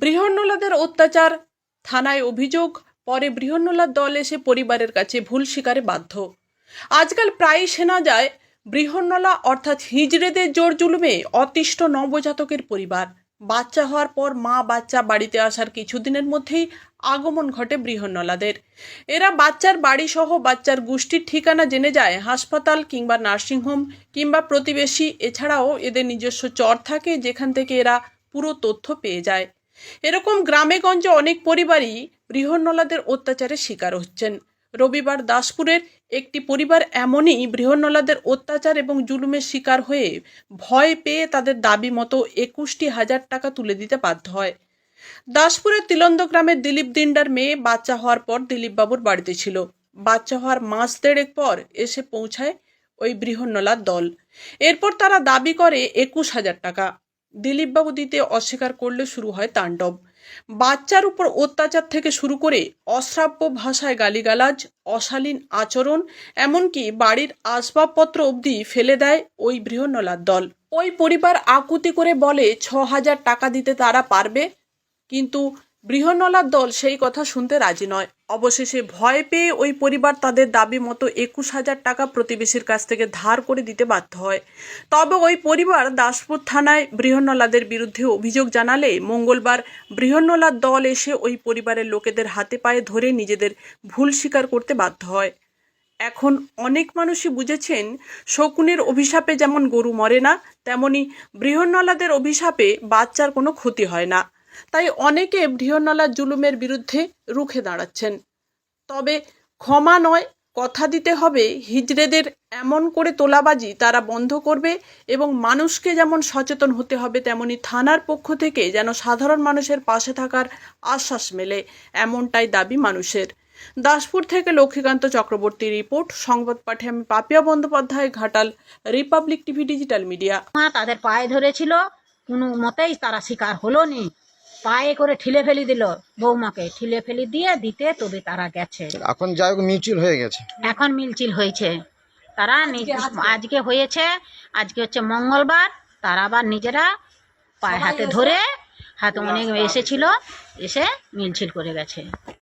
বৃহন্নলাদের অত্যাচার, থানায় অভিযোগ, পরে বৃহন্নলার দল এসে পরিবারের কাছে ভুল স্বীকারে বাধ্য। আজকাল প্রায়ই সেনা যায় বৃহন্নলা অর্থাৎ হিজড়েদের জোর জুলুমে অতিষ্ঠ নবজাতকের পরিবার। বাচ্চা হওয়ার পর মা বাচ্চা বাড়িতে আসার কিছুদিনের মধ্যেই আগমন ঘটে বৃহন্নলাদের। এরা বাচ্চার বাড়ি সহ বাচ্চার গোষ্ঠীর ঠিকানা জেনে যায়, হাসপাতাল কিংবা নার্সিংহোম কিংবা প্রতিবেশী। এছাড়াও এদের নিজস্ব চর থাকে, যেখান থেকে এরা পুরো তথ্য পেয়ে যায়। এরকম গ্রামে গঞ্জে অনেক পরিবারই বৃহন্নলাদের অত্যাচারের শিকার হচ্ছেন। রবিবার দাসপুরের একটি পরিবার এমনই বৃহন্নলাদের অত্যাচার এবং জুলুমের শিকার হয়ে ভয় পেয়ে তাদের দাবি মতো একুশটি হাজার টাকা তুলে দিতে বাধ্য হয়। দাসপুরের তিলন্দ গ্রামের দিলীপ দিন্ডার মেয়ে বাচ্চা হওয়ার পর দিলীপ বাবুর বাড়িতে ছিল। বাচ্চা হওয়ার মাস দেড়েক পর এসে পৌঁছায় ওই বৃহন্নলার দল। এরপর তারা দাবি করে একুশ হাজার টাকা। দিলীপবাবু দিতে অস্বীকার করলে শুরু হয় তাণ্ডব। বাচ্চার উপর অত্যাচার থেকে শুরু করে অশ্রাব্য ভাষায় গালিগালাজ, অশালীন আচরণ, এমনকি বাড়ির আসবাবপত্র অবধি ফেলে দেয় ওই বৃহন্নলার দল। ওই পরিবার আকুতি করে বলে ছ হাজার টাকা দিতে তারা পারবে? কিন্তু বৃহন্নলার দল সেই কথা শুনতে রাজি নয়। অবশেষে ভয় পেয়ে ওই পরিবার তাদের দাবি মতো একুশ হাজার টাকা প্রতিবেশীর কাছ থেকে ধার করে দিতে বাধ্য হয়। তবে ওই পরিবার দাসপুর থানায় বৃহন্নলাদের বিরুদ্ধে অভিযোগ জানালে মঙ্গলবার বৃহন্নলার দল এসে ওই পরিবারের লোকেদের হাতে পায়ে ধরে নিজেদের ভুল স্বীকার করতে বাধ্য হয়। এখন অনেক মানুষই বুঝেছেন, শকুনের অভিশাপে যেমন গরু মরে না, তেমনি বৃহন্নলাদের অভিশাপে বাচ্চার কোনো ক্ষতি হয় না। তাই অনেকে বৃহন্নলার জুলুমের বিরুদ্ধে রুখে দাঁড়াচ্ছেন। তবে ক্ষমা নয়, কথা দিতে হবে, হিজড়েদের এমন করে তোলাবাজি তারা বন্ধ করবে এবং মানুষকে যেমন সচেতন হতে হবে, তেমনি থানার পক্ষ থেকে যেন সাধারণ মানুষের পাশে থাকার আশ্বাস মেলে, এমনটাই দাবি মানুষের। দাসপুর থেকে লক্ষ্মীকান্ত চক্রবর্তী রিপোর্ট, সংবাদ পাঠে আমি Papiya Bandyopadhyay, Ghatal, Republic TV digital media. তাদের পায়ে ধরেছিল, কোনো মতেই তারা শিকার হলো নি। পায়ে করে ঠিলে ফেলি দিল বৌমাকে ঠিলে ফেলি দিয়ে দিতে তবে তারা গেছে। এখন যাই হোক মিউচুয়াল হয়ে গেছে। এখন মিলচিল হয়েছে। তারা নিজ- আজকে? হয়েছে আজকে হচ্ছে মঙ্গলবার। তারা আবার নিজেরা পায়ে হাতে ধরে হাতে অনেক এসেছিল এসে মিলছিল করে গেছে।